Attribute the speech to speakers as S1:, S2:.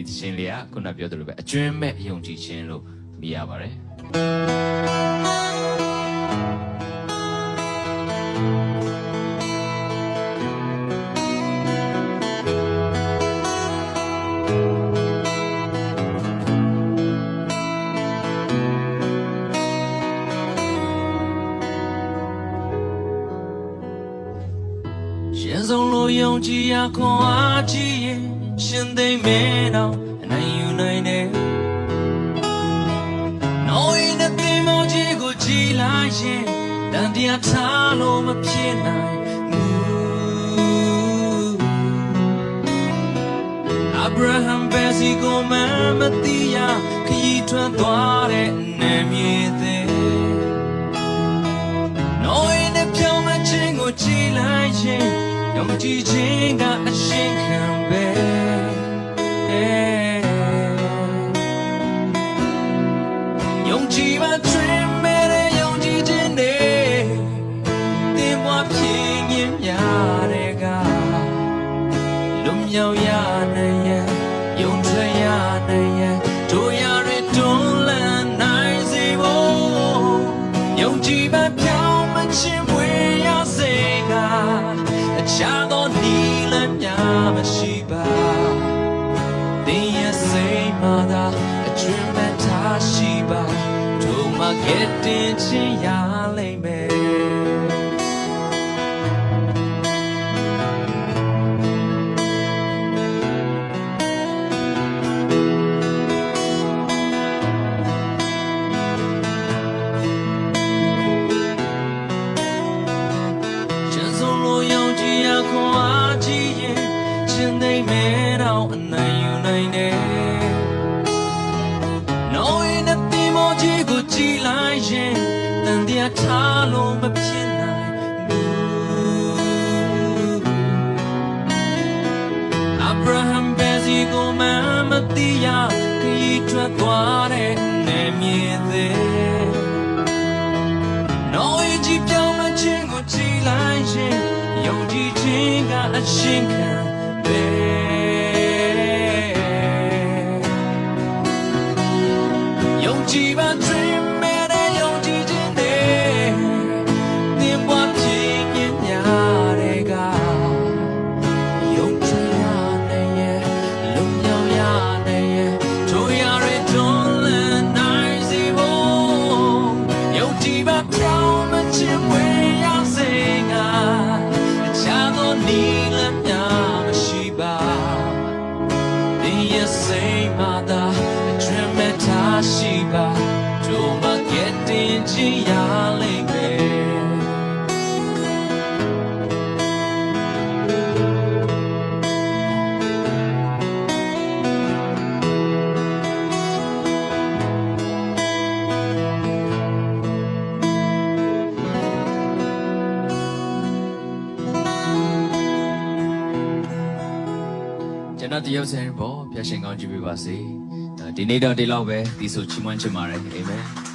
S1: ဒီသရှင်လေးကခုနပြောသလိုပဲအကျွမ်းမဲ့ယုံကြည်ခြင်းလို့မြင်ရပါတယ်
S2: ဆုံးလို့ယုံကြည်ရခွန်အားကြီးရင်ရှင်သိမ့်မယ်တော့အနိုင်ယူနိုင်တယ်။နော်ရင်တဲ့ပင်မောကြီးကိုကြည်လိုက်ရင်တန်တရားထားလို့မဖြစ်နိုင်ဘူး။ Abraham ပဲစီကိုမမတိရခရီးထွက်သွားတဲ့ ကြည်ခြင်းကအရှင်ခံပဲယုံကြည်ပါတွင်မဲ့တဲ့ယုံကြည်ခြင်းနဲ့တင်ပွားဖြစ်ရင်များတဲ့ကလွန်မြောက်ရနိုင်ရဲ့ယုံထွက်ရနိုင်ရဲ့တို့ရရတွန်းလန်းနိုင်စေဖို့ယုံကြည်ပါပြောင်းမခြင်းဝေရစေကအ တို့မှကဲတင်ချင်ရလိမ့်မယ်ရှင်ဆုံးလို့ယုံကြည်ရခွန်အားကြီးရင်ရှင်သိမ့်မယ်တော့အနိုင်ယူနိုင်တယ်။ ကြီးကိုကြည်လိုက်ရင်တန်တရားထားလို့မဖြစ်နိုင်ဘူး။ Abraham ပဲစီကိုမမတိရခရီးထွက်သွားတဲ့နေမြေသေးနောင်ကြည့်ပြောင်းမခြင်းကိုကြည်လိုက်ရင်ယုံကြည်ခြင်းကအရှင်ခံ
S1: ကျွန်တော်တရုတ်ဆန်ပေါ့ဖျက်ရှင်ကောင်းကြည့်ပေးပါစေဒီနေ့တော့ဒီလောက်ပဲဒီဆိုချီးမွမ်းချင်ပါတယ်အာမင်